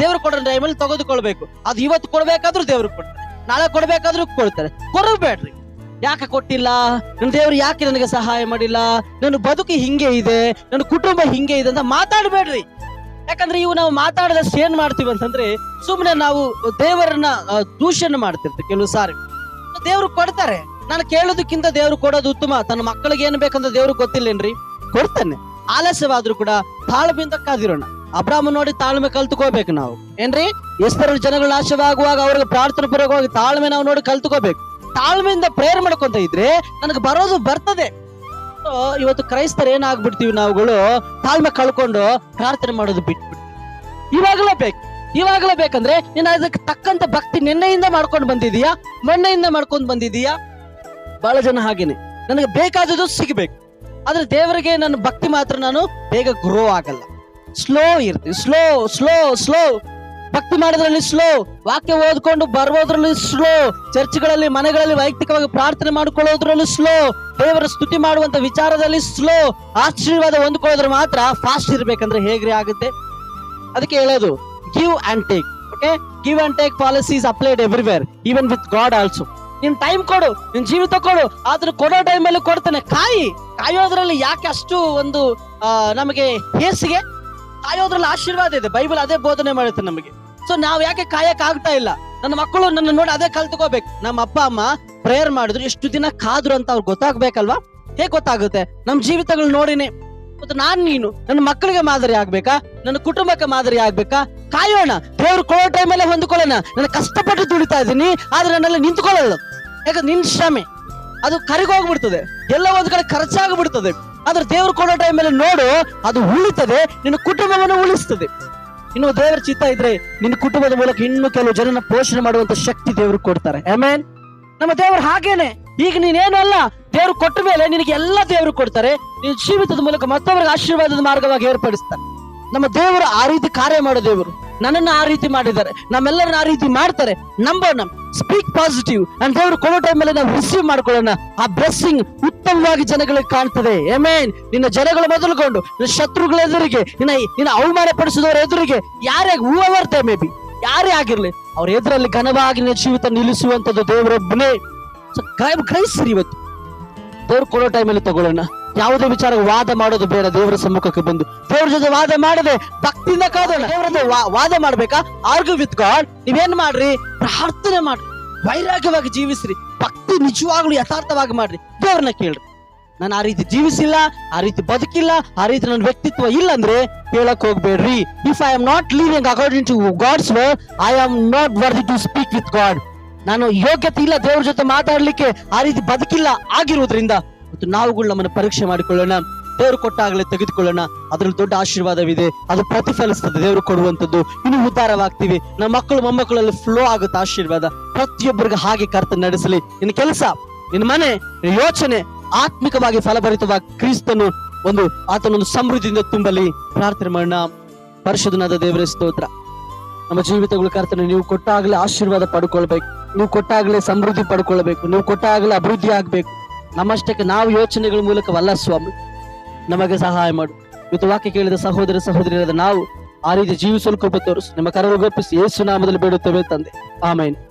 ದೇವ್ರು ಕೊಡೋ ಟೈಮಲ್ಲಿ ತೆಗೆದುಕೊಳ್ಬೇಕು ಅದು ಇವತ್ತು ಕೊಡ್ಬೇಕಾದ್ರೂ ದೇವ್ರು ಕೊಡ್ತಾರೆ. ನಾಳೆ ಕೊಡ್ಬೇಕಾದ್ರೂ ಕೊಡ್ತಾರೆ. ಕೊಡಬೇಡ್ರಿ ಯಾಕೆ ಕೊಟ್ಟಿಲ್ಲ? ನನ್ನ ದೇವ್ರು ಯಾಕೆ ನನಗೆ ಸಹಾಯ ಮಾಡಿಲ್ಲ? ನನ್ನ ಬದುಕು ಹಿಂಗೆ ಇದೆ, ನನ್ನ ಕುಟುಂಬ ಹಿಂಗೆ ಇದೆ ಅಂತ ಮಾತಾಡಬೇಡ್ರಿ. ಯಾಕಂದ್ರೆ ಇವು ನಾವು ಮಾತಾಡದಷ್ಟು ಏನ್ ಮಾಡ್ತೀವಿ ಅಂತಂದ್ರೆ ಸುಮ್ಮನೆ ನಾವು ದೇವರನ್ನ ದೂಷಣ ಮಾಡ್ತಿರ್ತೀವಿ. ಕೆಲವು ಸಾರಿ. ದೇವ್ರು ಕೊಡ್ತಾರೆ. ನಾನು ಕೇಳೋದಕ್ಕಿಂತ ದೇವ್ರು ಕೊಡೋದು ಉತ್ತಮ. ತನ್ನ ಮಕ್ಕಳಿಗೆ ಏನ್ ಬೇಕಂತ ದೇವ್ರಿಗೆ ಗೊತ್ತಿಲ್ಲೇನ್ರಿ? ಕೊಡ್ತಾನೆ. ಆಲಸ್ಯವಾದ್ರೂ ಕೂಡ ತಾಳ್ಮೆಯಿಂದ ಕಾದಿರೋಣ. ಅಬ್ರಾಮ ನೋಡಿ ತಾಳ್ಮೆ ಕಲ್ತ್ಕೋಬೇಕು ನಾವು. ಏನ್ರಿ? ಎಷ್ಟರ ಜನಗಳು ನಾಶವಾಗುವಾಗ ಅವ್ರಿಗೆ ಪ್ರಾರ್ಥನೆ ಪೂರ್ವಕವಾಗಿ ತಾಳ್ಮೆ ನಾವು ನೋಡಿ ಕಲ್ತ್ಕೋಬೇಕು. ತಾಳ್ಮೆಯಿಂದ ಪ್ರೇಯರ್ ಮಾಡ್ಕೊಂತ ಇದ್ರೆ ನನಗೆ ಬರೋದು ಬರ್ತದೆ. ಇವತ್ತು ಕ್ರೈಸ್ತರು ಏನಾಗ್ಬಿಡ್ತೀವಿ ನಾವುಗಳು? ತಾಳ್ಮೆ ಕಳ್ಕೊಂಡು ಪ್ರಾರ್ಥನೆ ಮಾಡೋದು ಬಿಟ್ಬಿಡ್ತೀವಿ ಇವಾಗಲೇ ಬೇಕು. ಇವಾಗಲೇ ಬೇಕಂದ್ರೆ ನೀನ್ ಅದಕ್ಕೆ ತಕ್ಕಂತ ಭಕ್ತಿ ನಿನ್ನೆಯಿಂದ ಮಾಡ್ಕೊಂಡು ಬಂದಿದೀಯಾ? ಮೊನ್ನೆಯಿಂದ ಮಾಡ್ಕೊಂಡು ಬಂದಿದೀಯಾ? ಬಹಳ ಜನ ಹಾಗೇನೆ. ನನಗೆ ಬೇಕಾದದ್ದು ಸಿಗಬೇಕು. ಆದ್ರೆ ದೇವರಿಗೆ ನನ್ನ ಭಕ್ತಿ ಮಾತ್ರ ನಾನು ಬೇಗ ಗ್ರೋ ಆಗಲ್ಲ. ಸ್ಲೋ ಇರ್ತೀವಿ ಸ್ಲೋ ಸ್ಲೋ ಸ್ಲೋ ಭಕ್ತಿ ಮಾಡೋದ್ರಲ್ಲಿ ಸ್ಲೋ ವಾಕ್ಯ ಓದ್ಕೊಂಡು ಬರೋದ್ರಲ್ಲಿ ಸ್ಲೋ ಚರ್ಚ್ಗಳಲ್ಲಿ, ಮನೆಗಳಲ್ಲಿ ವೈಯಕ್ತಿಕವಾಗಿ ಪ್ರಾರ್ಥನೆ ಮಾಡ್ಕೊಳ್ಳೋದ್ರಲ್ಲಿ ಸ್ಲೋ ದೇವರ ಸ್ತುತಿ ಮಾಡುವಂತ ವಿಚಾರದಲ್ಲಿ ಸ್ಲೋ ಆಶೀರ್ವಾದ ಹೊಂದ್ಕೊಳ್ಳೋದ್ರ ಮಾತ್ರ ಫಾಸ್ಟ್ ಇರ್ಬೇಕಂದ್ರೆ ಹೇಗ್ರಿ ಆಗುತ್ತೆ? ಅದಕ್ಕೆ ಹೇಳೋದು give and take okay give and take policies applied everywhere even with God also ನಿನ್ ಟೈಮ್ ಕೊಡು, ನಿನ್ ಜೀವಿತ ಕೊಡು, ಆದ್ರೆ ಕೊಡೋ ಟೈಮಲ್ಲಿ ಕೊಡ್ತಾನೆ. ಕಾಯಿ, ಕಾಯೋದ್ರಲ್ಲಿ ಯಾಕೆ ಅಷ್ಟು ಒಂದು ನಮಗೆ ಹೇಸಿಗೆ? ಕಾಯೋದ್ರಲ್ಲಿ ಆಶೀರ್ವಾದ ಇದೆ. ಬೈಬಲ್ ಅದೇ ಬೋಧನೆ ಮಾಡುತ್ತೆ ನಮಗೆ. ಸೊ ನಾವು ಯಾಕೆ ಕಾಯಕ್ ಆಗ್ತಾ ಇಲ್ಲ? ನನ್ನ ಮಕ್ಕಳು ನನ್ನ ನೋಡಿ ಅದೇ ಕಲ್ತ್ಕೋಬೇಕು. ನಮ್ಮ ಅಪ್ಪ, ಅಮ್ಮ ಪ್ರೇಯರ್ ಮಾಡಿದ್ರು ಎಷ್ಟು ದಿನ ಕಾದ್ರು ಅಂತ ಅವ್ರು ಗೊತ್ತಾಗ್ಬೇಕಲ್ವಾ? ಹೇಗ್ ಗೊತ್ತಾಗುತ್ತೆ? ನಮ್ ಜೀವಿತಗಳು ನೋಡಿನೇ. ಮತ್ತು ನಾನ್ ನೀನು, ನನ್ನ ಮಕ್ಕಳಿಗೆ ಮಾದರಿ ಆಗ್ಬೇಕಾ? ನನ್ನ ಕುಟುಂಬಕ್ಕೆ ಮಾದರಿ ಆಗ್ಬೇಕಾ? ಕಾಯೋಣ. ದೇವ್ರು ಕೊಡೋ ಟೈಮಲ್ಲೇ ಹೊಂದ್ಕೊಳ್ಳೋಣ. ನಾನು ಕಷ್ಟಪಟ್ಟು ದುಡಿತಾ ಇದ್ದೀನಿ, ಆದ್ರೆ ನನ್ನಲ್ಲಿ ನಿಂತ್ಕೊಳ್ಳಲ್ಲ ಯಾಕಂದ್ರೆ ನಿನ್ ಶ್ರಮೆ ಅದು ಕರಿಗೋಗ್ಬಿಡ್ತದೆ ಎಲ್ಲ ಒಂದ್ ಕಡೆ ಖರ್ಚಾಗ್ಬಿಡ್ತದೆ ಆದ್ರೆ ದೇವ್ರು ಕೊಡೋ ಟೈಮಲ್ಲಿ ನೋಡು, ಅದು ಉಳಿತದೆ, ನಿನ್ನ ಕುಟುಂಬವನ್ನು ಉಳಿಸ್ತದೆ. ಇನ್ನು ದೇವರ ಚಿತ್ತ ಇದ್ರೆ ನಿನ್ನ ಕುಟುಂಬದ ಮೂಲಕ ಇನ್ನು ಕೆಲವು ಜನನ ಪೋಷಣೆ ಮಾಡುವಂತ ಶಕ್ತಿ ದೇವರು ಕೊಡ್ತಾರೆ. ಆಮೇನ್ ನಮ್ಮ ದೇವರು ಹಾಗೇನೆ. ಈಗ ನೀನೇನು ಅಲ್ಲ, ದೇವ್ರು ಕೊಟ್ಟ ಮೇಲೆ ನಿನಗೆ ಎಲ್ಲ ದೇವರು ಕೊಡ್ತಾರೆ. ನಿನ್ನ ಜೀವಿತದ ಮೂಲಕ ಮತ್ತೊಬ್ಬರಿಗೆ ಆಶೀರ್ವಾದದ ಮಾರ್ಗವಾಗಿ ಏರ್ಪಡಿಸ್ತಾರೆ. ನಮ್ಮ ದೇವರು ಆ ರೀತಿ ಕಾರ್ಯ ಮಾಡೋ ದೇವರು. ನನ್ನನ್ನು ಆ ರೀತಿ ಮಾಡಿದ್ದಾರೆ. ನಮ್ಮೆಲ್ಲರನ್ನ ಆ ರೀತಿ ಮಾಡ್ತಾರೆ. ನಂಬೋಣ. ಸ್ಪೀಕ್ ಪಾಸಿಟಿವ್ ಅಂಡ್ ದೇವರು ಕೊಡೋ ಟೈಮಲ್ಲಿ ನಾವು ರಿಸೀವ್ ಮಾಡ್ಕೊಳ್ಳೋಣ. ಆ ಬ್ಲೆಸ್ಸಿಂಗ್ ಉತ್ತಮವಾಗಿ ಜನಗಳಿಗೆ ಕಾಣ್ತದೆ. ಎಮೇನ್ ನಿನ್ನ ಜನಗಳು ಮೊದಲುಕೊಂಡು ನಿನ್ನ ಶತ್ರುಗಳ ಎದುರಿಗೆ, ನಿನ್ನ ನಿನ್ನ ಅವಮಾನ ಪಡಿಸಿದವರ ಎದುರಿಗೆ, ಯಾರೇ ಹೂವರ್ತೆ ಮೇ ಬಿ ಯಾರೇ ಆಗಿರ್ಲಿ, ಅವ್ರ ಎದುರಲ್ಲಿ ಘನವಾಗಿ ನಿನ್ನ ಜೀವಿತ ನಿಲ್ಲಿಸುವಂತದ್ದು ದೇವರೊಬ್ಬನೇ ಗ್ರಹಿಸಿರಿ ಇವತ್ತು. ದೇವ್ರು ಕೊಡೋ ಟೈಮಲ್ಲಿ ತಗೊಳ್ಳೋಣ. ಯಾವುದೇ ವಿಚಾರ ವಾದ ಮಾಡೋದು ಬೇಡ, ದೇವರ ಸಮ್ಮುಖಕ್ಕೆ ಬಂದು. ದೇವರ ಜೊತೆ ವಾದ ಮಾಡದೆ ಭಕ್ತಿಯಿಂದ ಕಾದೋಣ. ದೇವರ ವಾದ ಮಾಡ್ಬೇಕಾ? ಆರ್ಗ್ಯೂ ವಿತ್ ಗಾಡ್ ನೀವೇನ್ ಮಾಡ್ರಿ? ಪ್ರಾರ್ಥನೆ ಮಾಡ್ರಿ ವೈರಾಗ್ಯವಾಗಿ ಜೀವಿಸ್ರಿ. ಭಕ್ತಿ ನಿಜವಾಗ್ಲು ಯಥಾರ್ಥವಾಗಿ ಮಾಡ್ರಿ. ದೇವ್ರನ್ನ ಕೇಳ್ರಿ. ನಾನು ಆ ರೀತಿ ಜೀವಿಸಿಲ್ಲ, ಆ ರೀತಿ ಬದುಕಿಲ್ಲ, ಆ ರೀತಿ ನನ್ನ ವ್ಯಕ್ತಿತ್ವ ಇಲ್ಲ ಅಂದ್ರೆ ಹೇಳಕ್ ಹೋಗ್ಬೇಡ್ರಿ. If I am not living according to God's word I am not worthy to speak with God ನಾನು ಯೋಗ್ಯತೆ ಇಲ್ಲ ದೇವ್ರ ಜೊತೆ ಮಾತಾಡ್ಲಿಕ್ಕೆ, ಆ ರೀತಿ ಬದುಕಿಲ್ಲ ಆಗಿರುವುದರಿಂದ ಮತ್ತು ನಾವುಗಳು ನಮ್ಮನ್ನು ಪರೀಕ್ಷೆ ಮಾಡಿಕೊಳ್ಳೋಣ, ದೇವರು ಕೊಟ್ಟಾಗಲೇ ತೆಗೆದುಕೊಳ್ಳೋಣ. ಅದ್ರಲ್ಲಿ ದೊಡ್ಡ ಆಶೀರ್ವಾದವಿದೆ. ಅದು ಪ್ರತಿಫಲಿಸ್ತದೆ ದೇವರು ಕೊಡುವಂತದ್ದು ಇನ್ನು ಉದ್ಧಾರವಾಗ್ತೀವಿ ನಮ್ಮ ಮಕ್ಕಳು ಮೊಮ್ಮಕ್ಕಳಲ್ಲಿ ಫ್ಲೋ ಆಗುತ್ತೆ ಆಶೀರ್ವಾದ. ಪ್ರತಿಯೊಬ್ಬರಿಗೆ ಹಾಗೆ ಕರ್ತ ನಡೆಸಲಿ. ನಿನ್ನ ಕೆಲಸ ನಿನ್ನ ಮನೆ ಯೋಚನೆ, ಆತ್ಮಿಕವಾಗಿ ಫಲಭರಿತವಾಗಿ ಕ್ರಿಸ್ತನು ಒಂದು ಆತನೊಂದು ಸಮೃದ್ಧಿಯಿಂದ ತುಂಬಲಿ. ಪ್ರಾರ್ಥನೆ ಮಾಡೋಣ. ಪರಿಶುದ್ಧನಾದ ದೇವರ, ಸ್ತೋತ್ರ. ನಮ್ಮ ಜೀವಿತಗಳು ಕರ್ತನೆ, ನೀವು ಕೊಟ್ಟಾಗಲೇ ಆಶೀರ್ವಾದ ಪಡ್ಕೊಳ್ಬೇಕು. ನೀವು ಕೊಟ್ಟಾಗಲೇ ಸಮೃದ್ಧಿ ಪಡ್ಕೊಳ್ಬೇಕು. ನೀವು ಕೊಟ್ಟಾಗಲೇ ಅಭಿವೃದ್ಧಿ ಆಗ್ಬೇಕು. ನಮ್ಮಷ್ಟಕ್ಕೆ ನಾವು ಯೋಚನೆಗಳ ಮೂಲಕವಲ್ಲ ಸ್ವಾಮಿ. ನಮಗೆ ಸಹಾಯ ಮಾಡು. ಇವತ್ತು ವಾಕ್ಯ ಕೇಳಿದ ಸಹೋದರ ಸಹೋದರಿಯರಾದ ನಾವು ಆ ರೀತಿ ಜೀವಿಸಲು ಕೃಪೆ ತೋರಿಸು. ನಿಮ್ಮ ಕರಳು ಗೊಪ್ಪಿಸಿ ಯೇಸು ನಾಮದಲ್ಲಿ ಬೇಡುತ್ತೇವೆ ತಂದೆ. ಆಮೇಲೆ